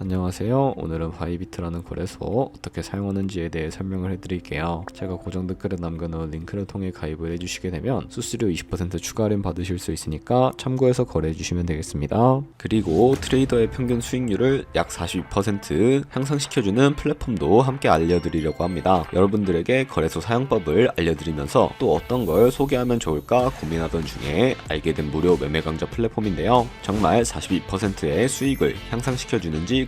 안녕하세요. 오늘은 바이비트라는 거래소 어떻게 사용하는지에 대해 설명을 해드릴게요. 제가 고정 댓글에 남겨놓은 링크를 통해 가입을 해주시게 되면 수수료 20% 추가 할인 받으실 수 있으니까 참고해서 거래해주시면 되겠습니다. 그리고 트레이더의 평균 수익률을 약 42% 향상시켜주는 플랫폼도 함께 알려드리려고 합니다. 여러분들에게 거래소 사용법을 알려드리면서 또 어떤 걸 소개하면 좋을까 고민하던 중에 알게 된 무료 매매 강좌 플랫폼인데요. 정말 42%의 수익을 향상시켜주는지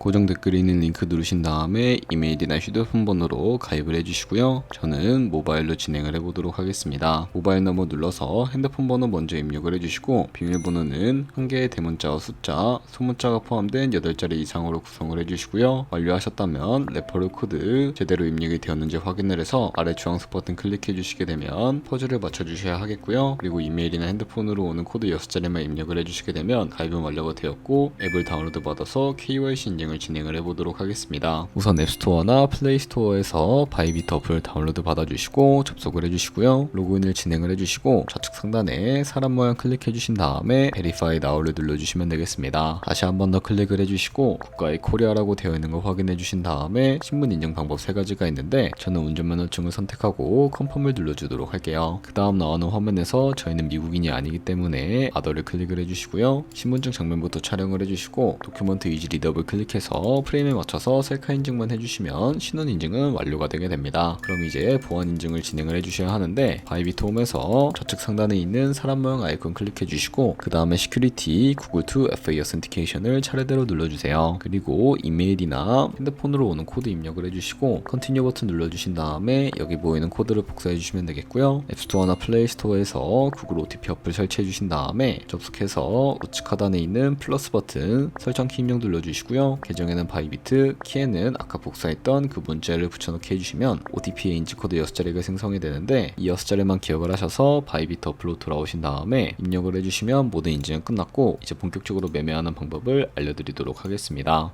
고정 댓글에 있는 링크 누르신 다음에 이메일이나 휴대폰 번호로 가입을 해주시고요. 저는 모바일로 진행을 해보도록 하겠습니다. 모바일 너머 눌러서 핸드폰 번호 먼저 입력을 해주시고 비밀번호는 한 개의 대문자와 숫자, 소문자가 포함된 8자리 이상으로 구성을 해주시고요. 완료하셨다면 레퍼럴 코드 제대로 입력이 되었는지 확인을 해서 아래 주황색 버튼 클릭해 주시게 되면 퍼즐을 맞춰 주셔야 하겠고요. 그리고 이메일이나 핸드폰으로 오는 코드 6자리만 입력을 해주시게 되면 가입은 완료가 되었고 앱을 다운로드 받아서 KYC 인증 을 진행을 해보도록 하겠습니다. 우선 앱스토어나 플레이스토어에서 바이비트 어플 다운로드 받아주시고 접속을 해주시고요. 로그인을 진행을 해주시고 좌측 상단에 사람 모양 클릭해 주신 다음에 베리파이 나우를 눌러주시면 되겠습니다. 다시 한 번 더 클릭을 해주시고 국가의 코리아라고 되어 있는 걸 확인해 주신 다음에 신분 인증 방법 세 가지가 있는데 저는 운전면허증을 선택하고 컨펌을 눌러주도록 할게요. 그 다음 나오는 화면에서 저희는 미국인이 아니기 때문에 아더를 클릭을 해주시고요. 신분증 장면부터 촬영을 해주시고 도큐먼트 이지 리더블 클릭해서 프레임에 맞춰서 셀카 인증만 해주시면 신원 인증은 완료가 되게 됩니다. 그럼 이제 보안 인증을 진행을 해주셔야 하는데 바이비트 홈에서 좌측 상단에 있는 사람 모양 아이콘 클릭해 주시고 그 다음에 시큐리티 구글 투 FA 어센티케이션을 차례대로 눌러주세요. 그리고 이메일이나 핸드폰으로 오는 코드 입력을 해주시고 컨티뉴 버튼 눌러주신 다음에 여기 보이는 코드를 복사해 주시면 되겠고요. 앱스토어나 플레이스토어에서 구글 OTP 어플 설치해 주신 다음에 접속해서 우측 하단에 있는 플러스 버튼 설정 키 입력 눌러주시고요. 계정에는 바이비트, 키에는 아까 복사했던 그 문자를 붙여넣기 해주시면 OTP의 인지 코드 6자리가 생성이 되는데 이 6자리만 기억을 하셔서 바이비트 어플로 돌아오신 다음에 입력을 해주시면 모든 인증은 끝났고 이제 본격적으로 매매하는 방법을 알려드리도록 하겠습니다.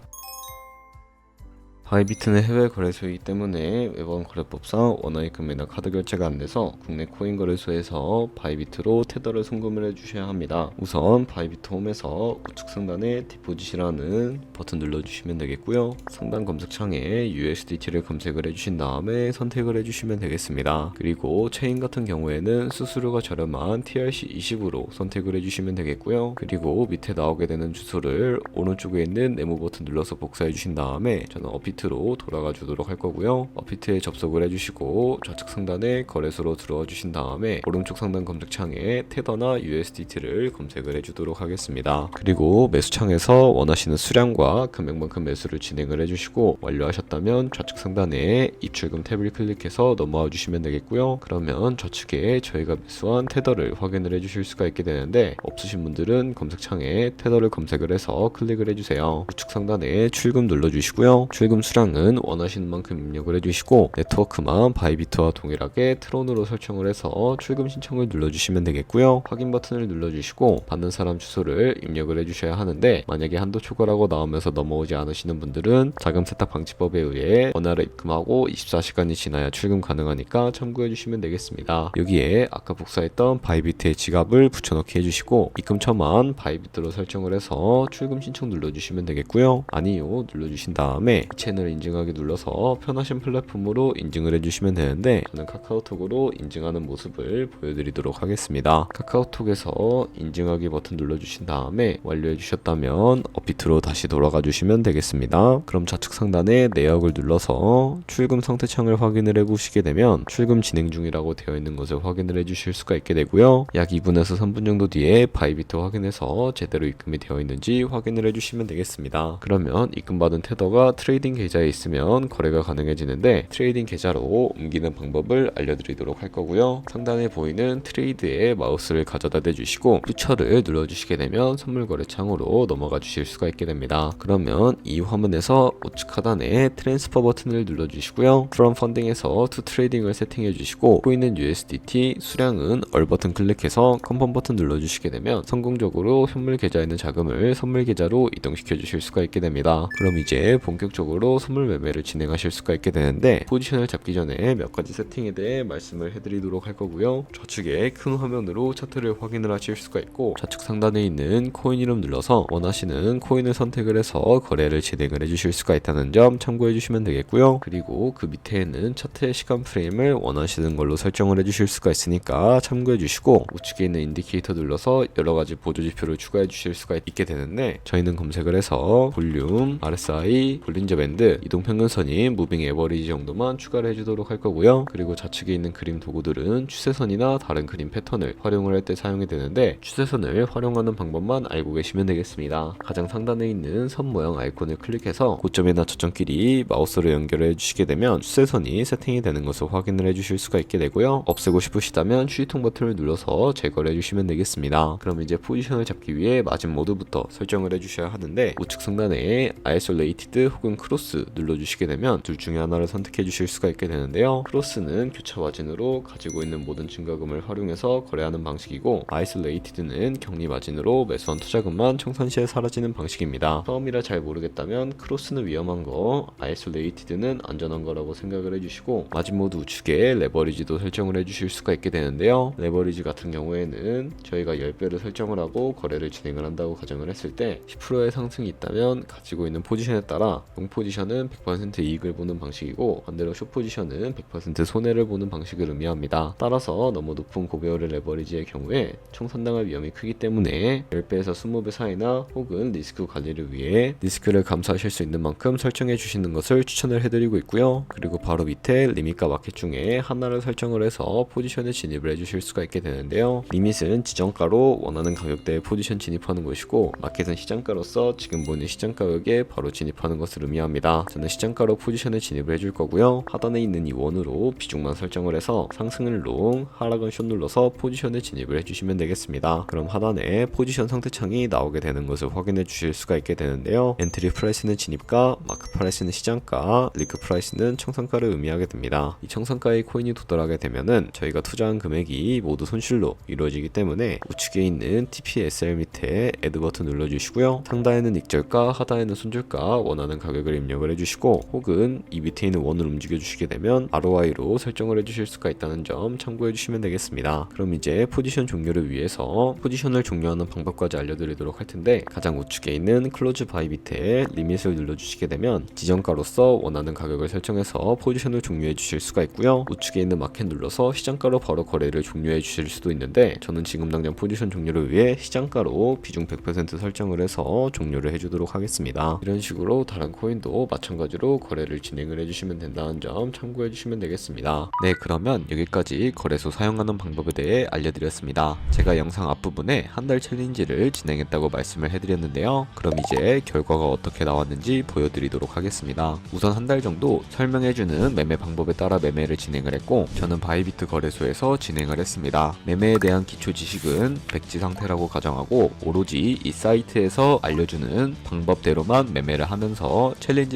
바이비트는 해외 거래소이기 때문에 외번 거래법상 원화의 금매나 카드 결제가 안 돼서 국내 코인 거래소에서 바이비트로 테더를 송금을 해주셔야 합니다. 우선 바이비트 홈에서 우측 상단에 디포짓이라는 버튼 눌러주시면 되겠고요. 상단 검색창에 USDT를 검색을 해주신 다음에 선택을 해주시면 되겠습니다. 그리고 체인 같은 경우에는 수수료가 저렴한 TRC20으로 선택을 해주시면 되겠고요. 그리고 밑에 나오게 되는 주소를 오른쪽에 있는 네모 버튼 눌러서 복사해 주신 다음에 저는 어피 트로 돌아가 주도록 할 거고요. 어피트에 접속을 해주시고 좌측 상단에 거래소로 들어와 주신 다음에 오른쪽 상단 검색창에 테더나 USDT를 검색을 해주도록 하겠습니다. 그리고 매수창에서 원하시는 수량과 금액만큼 매수를 진행을 해주시고 완료하셨다면 좌측 상단에 입출금 탭을 클릭해서 넘어와 주시면 되겠고요. 그러면 좌측에 저희가 매수한 테더를 확인을 해주실 수가 있게 되는데 없으신 분들은 검색창에 테더를 검색을 해서 클릭을 해주세요. 우측 상단에 출금 눌러주시고요. 출금 수량은 원하시는 만큼 입력을 해주시고 네트워크만 바이비트와 동일하게 트론으로 설정을 해서 출금 신청을 눌러주시면 되겠고요. 확인 버튼을 눌러주시고 받는 사람 주소를 입력을 해주셔야 하는데 만약에 한도 초과라고 나오면서 넘어오지 않으시는 분들은 자금 세탁 방지법에 의해 원화를 입금하고 24시간이 지나야 출금 가능하니까 참고해 주시면 되겠습니다. 여기에 아까 복사했던 바이비트의 지갑을 붙여넣기 해주시고 입금처만 바이비트로 설정을 해서 출금 신청 눌러주시면 되겠고요. 아니요 눌러주신 다음에 채널 인증하기 눌러서 편하신 플랫폼으로 인증을 해주시면 되는데 저는 카카오톡으로 인증하는 모습을 보여드리도록 하겠습니다. 카카오톡에서 인증하기 버튼 눌러주신 다음에 완료해 주셨다면 어피트로 다시 돌아가 주시면 되겠습니다. 그럼 좌측 상단에 내역을 눌러서 출금 상태 창을 확인을 해보시게 되면 출금 진행 중이라고 되어 있는 것을 확인을 해주실 수가 있게 되고요. 약 2분에서 3분 정도 뒤에 바이비트 확인해서 제대로 입금이 되어 있는지 확인을 해주시면 되겠습니다. 그러면 입금받은 테더가 트레이딩 계좌에 있으면 거래가 가능해지는데 트레이딩 계좌로 옮기는 방법을 알려드리도록 할 거고요. 상단에 보이는 트레이드에 마우스를 가져다 대주시고 퓨처를 눌러주시게 되면 선물 거래 창으로 넘어가 주실 수가 있게 됩니다. 그러면 이 화면에서 우측 하단에 트랜스퍼 버튼을 눌러주시고요. 프롬 펀딩에서 투 트레이딩을 세팅해 주시고 보이는 USDT 수량은 얼 버튼 클릭해서 컨펌 버튼 눌러주시게 되면 성공적으로 현물 계좌에 있는 자금을 선물 계좌로 이동시켜 주실 수가 있게 됩니다. 그럼 이제 본격적으로 선물 매매를 진행하실 수가 있게 되는데 포지션을 잡기 전에 몇 가지 세팅에 대해 말씀을 해드리도록 할 거고요. 좌측에 큰 화면으로 차트를 확인을 하실 수가 있고 좌측 상단에 있는 코인 이름 눌러서 원하시는 코인을 선택을 해서 거래를 진행을 해주실 수가 있다는 점 참고해 주시면 되겠고요. 그리고 그 밑에는 차트의 시간 프레임을 원하시는 걸로 설정을 해주실 수가 있으니까 참고해 주시고 우측에 있는 인디케이터 눌러서 여러 가지 보조 지표를 추가해 주실 수가 있게 되는데 저희는 검색을 해서 볼륨, RSI, 볼린저 밴드, 이동 평균선인 무빙 에버리지 정도만 추가를 해주도록 할 거고요. 그리고 좌측에 있는 그림 도구들은 추세선이나 다른 그림 패턴을 활용을 할 때 사용이 되는데 추세선을 활용하는 방법만 알고 계시면 되겠습니다. 가장 상단에 있는 선 모양 아이콘을 클릭해서 고점이나 저점끼리 마우스로 연결해 주시게 되면 추세선이 세팅이 되는 것을 확인을 해 주실 수가 있게 되고요. 없애고 싶으시다면 휴지통 버튼을 눌러서 제거를 해 주시면 되겠습니다. 그럼 이제 포지션을 잡기 위해 마진 모드부터 설정을 해 주셔야 하는데 우측 상단에 아이솔레이티드 혹은 크로스 눌러 주시게 되면 둘 중에 하나를 선택해 주실 수가 있게 되는데요. 크로스는 교차 마진으로 가지고 있는 모든 증가금을 활용해서 거래하는 방식이고 아이솔레이티드는 격리 마진으로 매수한 투자금만 청산 시에 사라지는 방식입니다. 처음이라 잘 모르겠다면 크로스는 위험한 거, 아이솔레이티드는 안전한 거라고 생각을 해주시고 마진 모드 우측에 레버리지도 설정을 해주실 수가 있게 되는데요. 레버리지 같은 경우에는 저희가 10배를 설정을 하고 거래를 진행을 한다고 가정을 했을 때 10%의 상승이 있다면 가지고 있는 포지션에 따라 롱 포지션 은 100% 이익을 보는 방식이고 반대로 숏 포지션은 100% 손해를 보는 방식을 의미합니다. 따라서 너무 높은 고배율의 레버리지의 경우에 총선당할 위험이 크기 때문에 10배에서 20배 사이나 혹은 리스크 관리를 위해 리스크를 감수하실 수 있는 만큼 설정해 주시는 것을 추천을 해드리고 있고요. 그리고 바로 밑에 리밋과 마켓 중에 하나를 설정을 해서 포지션에 진입을 해주실 수가 있게 되는데요. 리밋은 지정가로 원하는 가격대에 포지션 진입하는 것이고 마켓은 시장가로서 지금 보는 시장 가격에 바로 진입하는 것을 의미합니다. 저는 시장가로 포지션에 진입을 해줄 거고요. 하단에 있는 이 원으로 비중만 설정을 해서 상승을 롱, 하락은 숏 눌러서 포지션에 진입을 해주시면 되겠습니다. 그럼 하단에 포지션 상태 창이 나오게 되는 것을 확인해 주실 수가 있게 되는데요. 엔트리 프라이스는 진입가, 마크 프라이스는 시장가, 리크 프라이스는 청산가를 의미하게 됩니다. 이 청산가의 코인이 도달하게 되면은 저희가 투자한 금액이 모두 손실로 이루어지기 때문에 우측에 있는 TPSL 밑에 애드 버튼 눌러주시고요. 상단에는 익절가, 하단에는 손절가 원하는 가격을 입력 을 해주시고 혹은 이 밑에 있는 원을 움직여 주시게 되면 ROI로 설정을 해주실 수가 있다는 점 참고해 주시면 되겠습니다. 그럼 이제 포지션 종료를 위해서 포지션을 종료하는 방법까지 알려드리도록 할 텐데 가장 우측에 있는 클로즈 바이 밑에 리밋을 눌러주시게 되면 지정가로서 원하는 가격을 설정해서 포지션을 종료해 주실 수가 있고요. 우측에 있는 마켓 눌러서 시장가로 바로 거래를 종료해 주실 수도 있는데 저는 지금 당장 포지션 종료를 위해 시장가로 비중 100% 설정을 해서 종료를 해주도록 하겠습니다. 이런 식으로 다른 코인도 마찬가지로 거래를 진행을 해주시면 된다는 점 참고해 주시면 되겠습니다. 네 그러면 여기까지 거래소 사용하는 방법에 대해 알려드렸습니다. 제가 영상 앞부분에 한 달 챌린지를 진행했다고 말씀을 해드렸는데요. 그럼 이제 결과가 어떻게 나왔는지 보여드리도록 하겠습니다. 우선 한 달 정도 설명해주는 매매 방법에 따라 매매를 진행을 했고 저는 바이비트 거래소에서 진행을 했습니다. 매매에 대한 기초 지식은 백지 상태라고 가정하고 오로지 이 사이트에서 알려주는 방법대로만 매매를 하면서 챌린지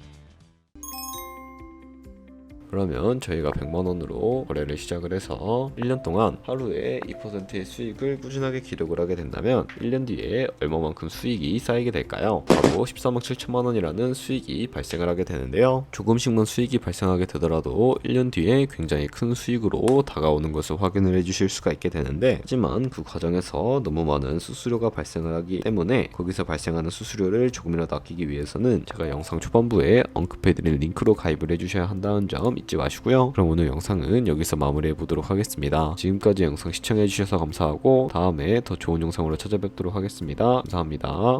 그러면 저희가 100만 원으로 거래를 시작을 해서 1년 동안 하루에 2%의 수익을 꾸준하게 기록을 하게 된다면 1년 뒤에 얼마만큼 수익이 쌓이게 될까요? 바로 13억 7천만 원이라는 수익이 발생을 하게 되는데요. 조금씩만 수익이 발생하게 되더라도 1년 뒤에 굉장히 큰 수익으로 다가오는 것을 확인을 해주실 수가 있게 되는데 하지만 그 과정에서 너무 많은 수수료가 발생을 하기 때문에 거기서 발생하는 수수료를 조금이라도 아끼기 위해서는 제가 영상 초반부에 언급해드린 링크로 가입을 해주셔야 한다는 점 잊지 마시고요. 그럼 오늘 영상은 여기서 마무리해 보도록 하겠습니다. 지금까지 영상 시청해 주셔서 감사하고 다음에 더 좋은 영상으로 찾아뵙도록 하겠습니다. 감사합니다.